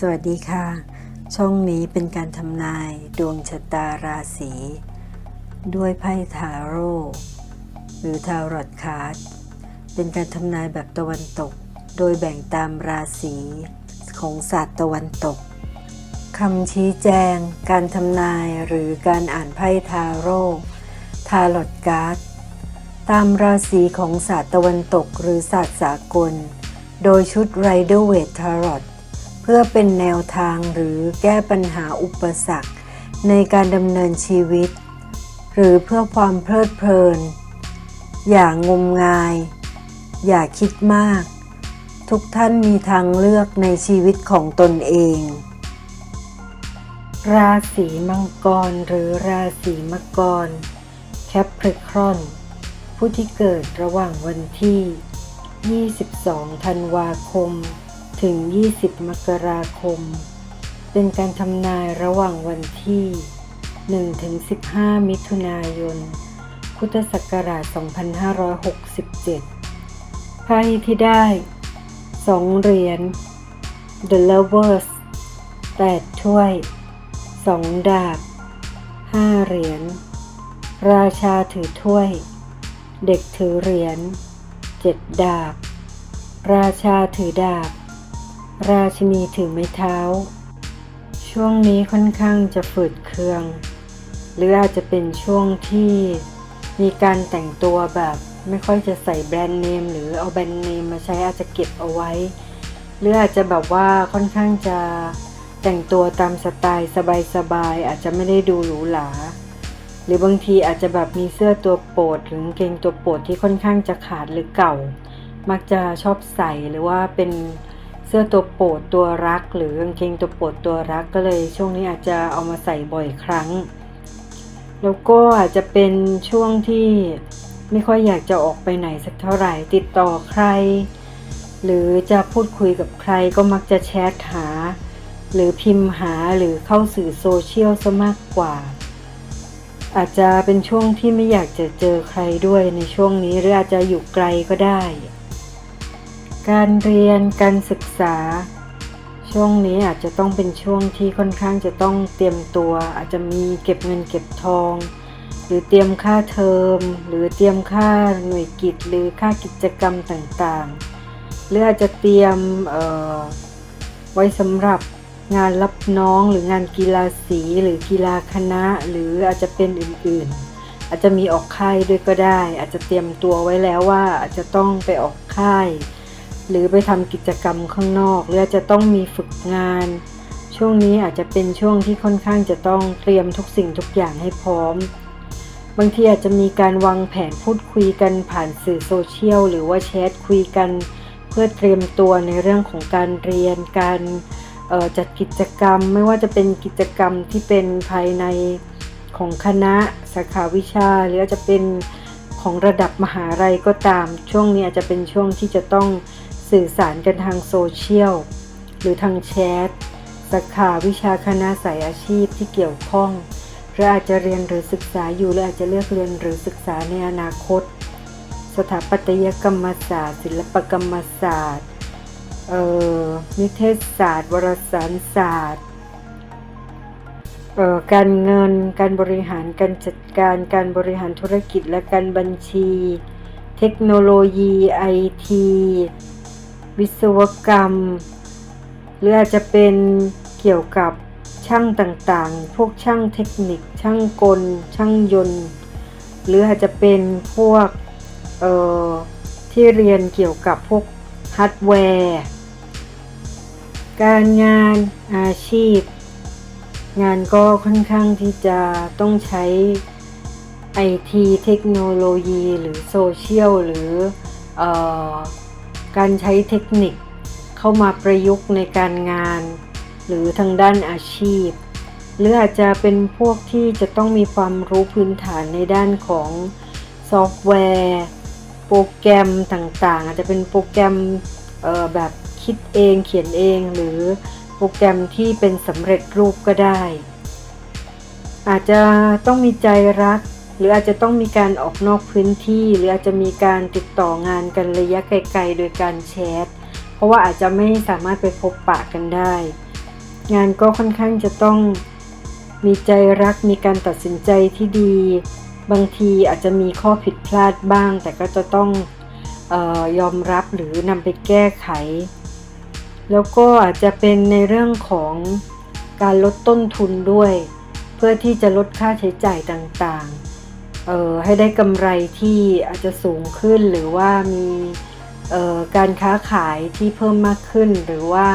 สวัสดีค่ะ ช่องนี้เป็นการทำนายดวงชะตาราศี ด้วยไพ่ทาโร่หรือทารอตคาร์ดเป็นการทำนายแบบตะวันตก โดยแบ่งตามราศีของศาสตร์ตะวันตกคำชี้แจง การทำนายหรือการอ่านไพ่ทาโร่ทารอตการ์ดตามราศีของศาสตร์ตะวันตกหรือศาสตร์สากล โดยชุดไรเดอร์เวททารอต เพื่อเป็นแนวทางหรือแก้ปัญหาอุปสรรค ในการดำเนินชีวิต หรือเพื่อความเพลิดเพลิน อย่างงมงาย อย่าคิดมาก ทุกท่านมีทางเลือกในชีวิตของตนเอง ราศีมังกรหรือราศีมกรแคปริครอนผู้ที่เกิดระหว่างวันที่ 22 ธันวาคม ถึง 20 มกราคม เป็นการทำนายระหว่างวันที่ 1 ถึง 15 มิถุนายน พุทธศักราช 2567 ไพ่ที่ได้ 2 เหรียญ The Lovers 8 ถ้วย 2 ดาบ 5 เหรียญ ราชาถือถ้วย เด็กถือเหรียญ 7 ดาบ ราชาถือดาบ ราชินีถือไม้เท้า ช่วงนี้ค่อนข้างจะฝืดเคือง หรืออาจจะเป็นช่วงที่มีการแต่งตัวแบบไม่ค่อยจะใส่แบรนด์เนมหรือเอาแบรนด์เนมมาใช้อาจจะเก็บเอาไว้ หรืออาจจะแบบว่าค่อนข้างจะแต่งตัวตามสไตล์สบายๆอาจจะไม่ได้ดูหรูหราหรือบางทีอาจจะแบบมีเสื้อตัวโปรดหรือกางเกงตัวโปรดที่ค่อนข้างจะขาดหรือเก่า มักจะชอบใส่หรือว่าเป็น เสื้อตัวโปรดตัวรัก หรือกางเกงตัวโปรดตัวรักก็เลย ช่วงนี้อาจจะเอามาใส่บ่อยครั้ง แล้วก็อาจจะเป็นช่วงที่ไม่ค่อยอยากจะออกไปไหนสักเท่าไหร่ติดต่อใคร หรือจะพูดคุยกับใครก็มักจะแชทหา หรือพิมพ์หาหรือเข้าสื่อโซเชียลซะมากกว่า อาจจะเป็นช่วงที่ไม่อยากจะเจอใครด้วยในช่วงนี้หรืออาจจะอยู่ไกลก็ได้ การเรียนการศึกษา ช่วงนี้อาจจะต้องเป็นช่วงที่ค่อนข้างจะต้องเตรียมตัว อาจจะมีเก็บเงินเก็บทอง หรือเตรียมค่าเทอม หรือเตรียมค่าหน่วยกิจหรือค่ากิจกรรมต่างๆ หรืออาจจะเตรียมไว้สำหรับงานรับน้องหรืองานกีฬาสีหรือกีฬาคณะ หรืออาจจะเป็นอื่นๆ อาจจะมีออกค่ายด้วยก็ได้ อาจจะเตรียมตัวไว้แล้วว่าอาจจะต้องไปออกค่าย หรือไปทำกิจกรรมข้างนอก หรืออาจจะต้องมีฝึกงาน ช่วงนี้อาจจะเป็นช่วงที่ค่อนข้างจะต้องเตรียมทุกสิ่งทุกอย่างให้พร้อม บางทีอาจจะมีการวางแผนพูดคุยกันผ่านสื่อโซเชียลหรือว่าแชทคุยกัน เพื่อเตรียมตัวในเรื่องของการเรียน การออจัดกิจกรรม ไม่ว่าจะเป็นกิจกรรมที่เป็นภายในของคณะสาขาวิชา หรืออาจจะเป็นของระดับมหาลัยก็ตาม ช่วงนี้อาจจะเป็นช่วงที่จะต้อง สื่อสารกันทางโซเชียล หรือทางแชทสาขาวิชาคณะสายอาชีพที่เกี่ยวข้องหรืออาจจะเรียนหรือศึกษาอยู่หรืออาจจะเลือกเรียนหรือศึกษาในอนาคต สถาปัตยกรรมศาสตร์ ศิลปกรรมศาสตร์เอ่อนิเทศศาสตร์ วารสารศาสตร์เอ่อการเงิน การบริหาร การจัดการ การบริหารธุรกิจและการบัญชี เทคโนโลยีไอที วิศวกรรม หรืออาจจะเป็นเกี่ยวกับช่างต่างๆ พวกช่างเทคนิค ช่างกล ช่างยนต์ หรืออาจจะเป็นพวกเอ่อที่เรียนเกี่ยวกับพวกฮาร์ดแวร์ การงานอาชีพ งานก็ค่อนข้างที่จะต้องใช้ไอทีเทคโนโลยีหรือโซเชียลหรือเออ การใช้เทคนิคเข้ามาประยุกต์ในการงาน หรือทางด้านอาชีพ หรืออาจจะเป็นพวกที่จะต้องมีความรู้พื้นฐานในด้านของซอฟต์แวร์ โปรแกรมต่างๆ อาจจะเป็นโปรแกรมแบบคิดเองเขียนเองหรือโปรแกรมที่เป็นสำเร็จรูปก็ได้ อาจจะต้องมีใจรัก หรืออาจจะต้องมีการออกนอกพื้นที่ หรืออาจจะมีการติดต่องานกันระยะไกลๆ โดยการแชท เพราะว่าอาจจะไม่สามารถไปพบปะกันได้ งานก็ค่อนข้างจะต้องมีใจรักมีการตัดสินใจที่ดี บางทีอาจจะมีข้อผิดพลาดบ้าง แต่ก็จะต้องออยอมรับหรือนำไปแก้ไข แล้วก็อาจจะเป็นในเรื่องของการลดต้นทุนด้วย เพื่อที่จะลดค่าใช้จ่ายต่างๆ ให้ได้กำไรที่อาจจะสูงขึ้นหรือว่ามีเอ่อการค้าขายที่เพิ่มมากขึ้น หรือว่า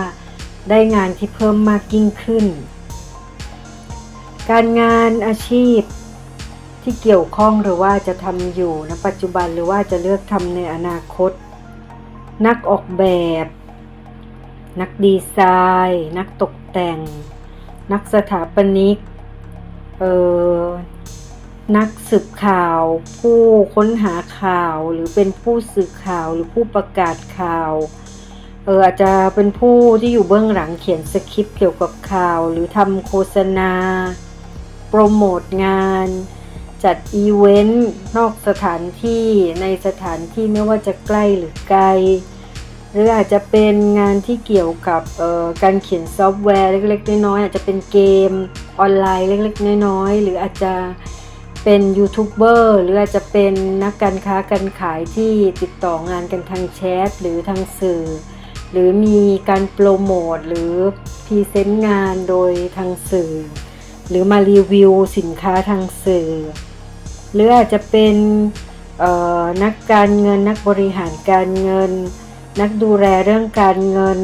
ได้งานที่เพิ่มมากยิ่งขึ้น การงานอาชีพที่เกี่ยวข้องหรือว่าจะทำอยู่ณปัจจุบันหรือว่าจะเลือกทำในอนาคต นักออกแบบ นักดีไซน์ นักตกแต่ง นักสถาปนิกเอ่อ นักสืบข่าว ผู้ค้นหาข่าว หรือเป็นผู้สื่อข่าวหรือผู้ประกาศข่าวเอออาจจะเป็นผู้ที่อยู่เบื้องหลังเขียนสคริปต์เกี่ยวกับข่าว หรือทำโฆษณา โปรโมทงาน จัดอีเวนต์นอกสถานที่ในสถานที่ไม่ว่าจะใกล้หรือไกล หรืออาจจะเป็นงานที่เกี่ยวกับการเขียนซอฟต์แวร์เล็กๆน้อยๆอาจจะเป็นเกมออนไลน์เล็กๆน้อยๆหรืออาจจะ เป็นยูทูบเบอร์หรืออาจจะเป็นนักการค้าการขายที่ติดต่องานกันทางแชทหรือทางสื่อ หรือมีการโปรโมทหรือพรีเซนต์งานโดยทางสื่อ หรือมารีวิวสินค้าทางสื่อ หรืออาจจะเป็นนักการเงินนักบริหารการเงิน นักดูแลเรื่องการเงิน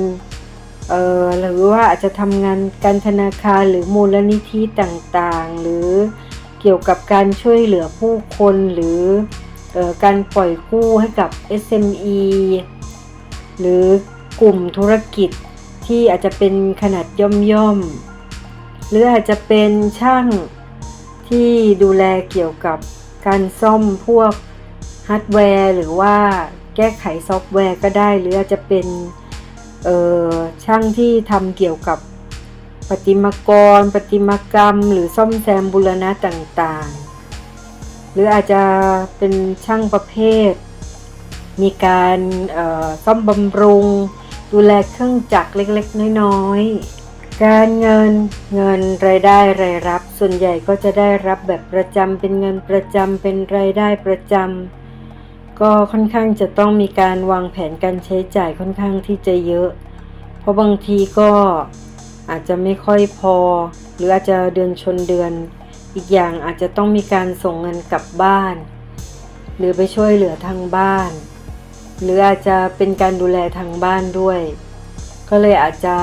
หรือว่าอาจจะทำงานการธนาคารหรือมูลนิธิต่างๆ หรือ กี่ยวกับการช่วยเหลือผู้คนหรือออการปล่อยกู้ให้กับ SME หรือกลุ่มธุรกิจที่อาจจะเป็นขนาดย่อมๆ หรืออาจจะเป็นช่างที่ดูแลเกี่ยวกับการซ่อมพวกฮาร์ดแวร์ หรือว่าแก้ไขซอฟต์แวร์ก็ได้ หรืออาจจะเป็นช่างที่ทำเกี่ยวกับ ปฏิมากร ปฏิมากรรม หรือซ่อมแซมบุรณะต่างๆ หรืออาจจะเป็นช่างประเภท มีการซ่อมบำรุง ดูแลเครื่องจักรเล็กๆ น้อยๆ การเงินเงินรายได้รายรับ ส่วนใหญ่ก็จะได้รับแบบประจำเป็นเงินประจำเป็นรายได้ประจำก็ค่อนข้างจะต้องมีการวางแผนการใช้จ่ายค่อนข้างที่จะเยอะ เพราะบางทีก็ อาจจะไม่ค่อยพอ หรืออาจจะเดือนชนเดือน อีกอย่างอาจจะต้องมีการส่งเงินกลับบ้าน หรือไปช่วยเหลือทางบ้าน หรืออาจจะเป็นการดูแลทางบ้านด้วย ก็เลยอาจจะ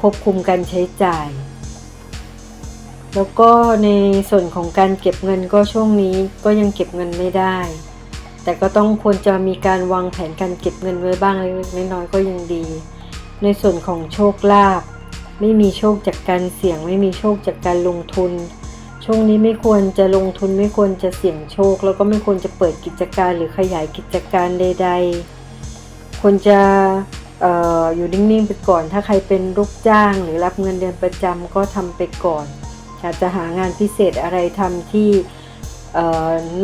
ควบคุมการใช้จ่าย แล้วก็ในส่วนของการเก็บเงินก็ช่วงนี้ก็ยังเก็บเงินไม่ได้ แต่ก็ต้องควรจะมีการวางแผนการเก็บเงินไว้บ้างเล็กน้อยก็ยังดี ในส่วนของโชคลาภไม่มีโชคจากการเสี่ยง ไม่มีโชคจากการลงทุน ช่วงนี้ไม่ควรจะลงทุนไม่ควรจะเสี่ยงโชค แล้วก็ไม่ควรจะเปิดกิจการหรือขยายกิจการใด ๆ ควรจะอออยู่นิ่งๆไปก่อน ถ้าใครเป็นลูกจ้างหรือรับเงินเดือนประจำก็ทำไปก่อนอาจจะหางานพิเศษอะไรทำที่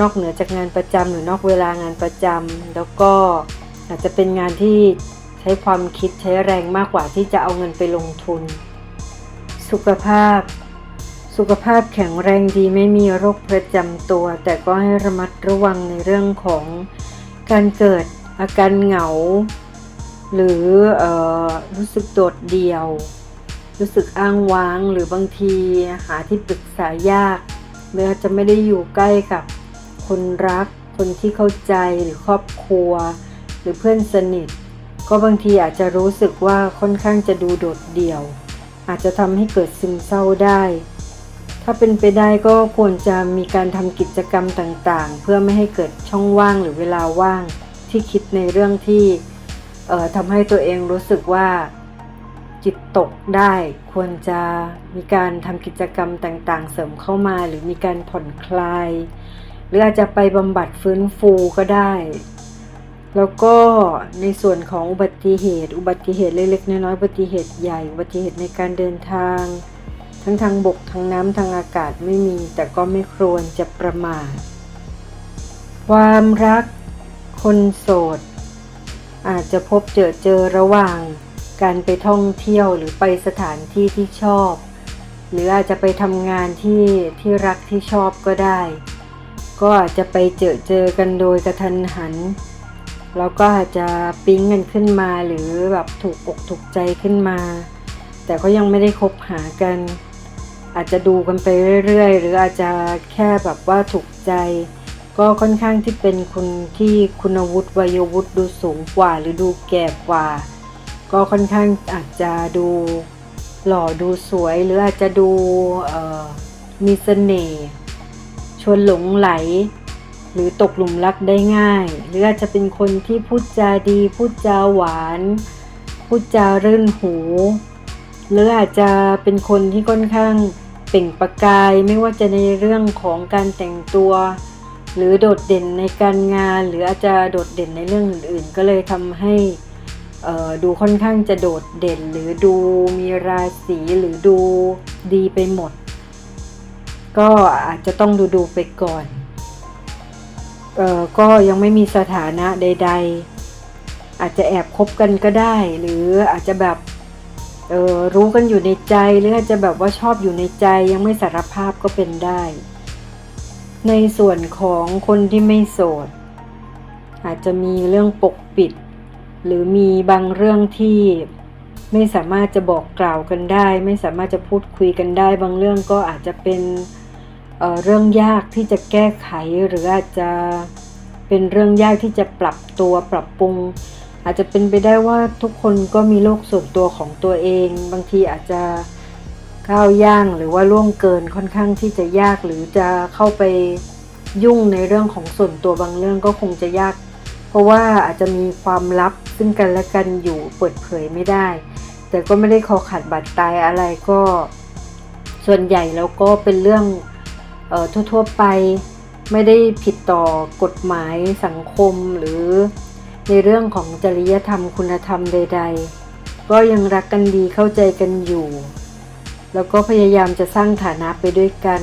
นอกเหนือจากงานประจำหรือนอกเวลางานประจำแล้วก็อาจจะเป็นงานที่ ช้ความคิดใช้แรงมากกว่าที่จะเอาเงินไปลงทุน สุขภาพ สุขภาพแข็งแรงดีไม่มีโรคประจำตัว แต่ก็ให้ระมัดระวังในเรื่องของการเกิดอาการเหงา หรืออรู้สึกโดดเดี่ยว รู้สึกอ้างว้างหรือบางทีหาที่ปรึกษายากเมื่อจะไม่ได้อยู่ใกล้กับคนรัก คนที่เข้าใจหรือครอบครัว หรือเพื่อนสนิท ก็บางทีอาจจะรู้สึกว่าค่อนข้างจะดูโดดเดี่ยว อาจจะทำให้เกิดซึมเศร้าได้ ถ้าเป็นไปได้ก็ควรจะมีการทำกิจกรรมต่างๆ เพื่อไม่ให้เกิดช่องว่างหรือเวลาว่างที่คิดในเรื่องที่ทำให้ตัวเองรู้สึกว่าจิตตกได้ควรจะมีการทำกิจกรรมต่างๆ เสริมเข้ามาหรือมีการผ่อนคลาย หรืออาจจะไปบำบัดฟื้นฟูก็ได้ แล้วก็ในส่วนของอุบัติเหตุ อุบัติเหตุเล็กๆน้อยๆอุบัติเหตุใหญ่ อุบัติเหตุในการเดินทาง ทั้งทางบกทางน้ำทางอากาศไม่มี แต่ก็ไม่ควรจะประมาทความรักคนโสด อาจจะพบเจอเจอระหว่างการไปท่องเที่ยวหรือไปสถานที่ที่ชอบ หรืออาจจะไปทำงานที่ที่รักที่ชอบก็ได้ ก็อาจจะไปเจอเจอกันโดยกระทันหัน แล้วก็อาจจะปิ๊งกันขึ้นมาหรือแบบถูกอกถูกใจขึ้นมา แต่ก็ยังไม่ได้คบหากัน อาจจะดูกันไปเรื่อยๆ หรืออาจจะแค่แบบว่าถูกใจ ก็ค่อนข้างที่เป็นคนที่คุณวุฒิวัยวุฒิดูสูงกว่า หรือดูแก่กว่า ก็ค่อนข้างอาจจะดูหล่อดูสวยหรืออาจจะดูมีเสน่ห์ชวนหลงไหล หรือตกหลุมรักได้ง่าย หรืออาจจะเป็นคนที่พูดจาดี พูดจาหวาน พูดจารื่นหู หรืออาจจะเป็นคนที่ค่อนข้างเปล่งประกายไม่ว่าจะในเรื่องของการแต่งตัว หรือโดดเด่นในการงาน หรืออาจจะโดดเด่นในเรื่องอื่น ๆ ก็เลยทำให้ดูค่อนข้างจะโดดเด่น หรือดูมีราศีหรือดูดีไปหมด ก็อาจจะต้องดูดูไปก่อน ก็ยังไม่มีสถานะใด ๆ อาจจะแอบคบกันก็ได้ หรืออาจจะแบบออรู้กันอยู่ในใจ หรืออาจจะแบบว่าชอบอยู่ในใจยังไม่สารภาพก็เป็นได้ ในส่วนของคนที่ไม่โสด อาจจะมีเรื่องปกปิด หรือมีบางเรื่องที่ไม่สามารถจะบอกกล่าวกันได้ ไม่สามารถจะพูดคุยกันได้ บางเรื่องก็อาจจะเป็น เเรื่องยากที่จะแก้ไขหรืออาจจะเป็นเรื่องยากที่จะปรับตัวปรับปรุง อาจจะเป็นไปได้ว่าทุกคนก็มีโลกส่วนตัวของตัวเอง บางทีอาจจะก้าวย่างหรือว่าล่วงเกินค่อนข้างที่จะยากหรือจะเข้าไปยุ่งในเรื่องของส่วนตัวบางเรื่องก็คงจะยาก เพราะว่าอาจจะมีความลับซึ่งกันและกันอยู่เปิดเผยไม่ได้ แต่ก็ไม่ได้คอขาดบาดตายอะไรก็ ส่วนใหญ่แล้วก็เป็นเรื่อง ทั่วๆไปไม่ได้ผิดต่อกฎหมายสังคมหรือในเรื่องของจริยธรรมคุณธรรมใด ๆ ก็ยังรักกันดีเข้าใจกันอยู่ แล้วก็พยายามจะสร้างฐานะไปด้วยกัน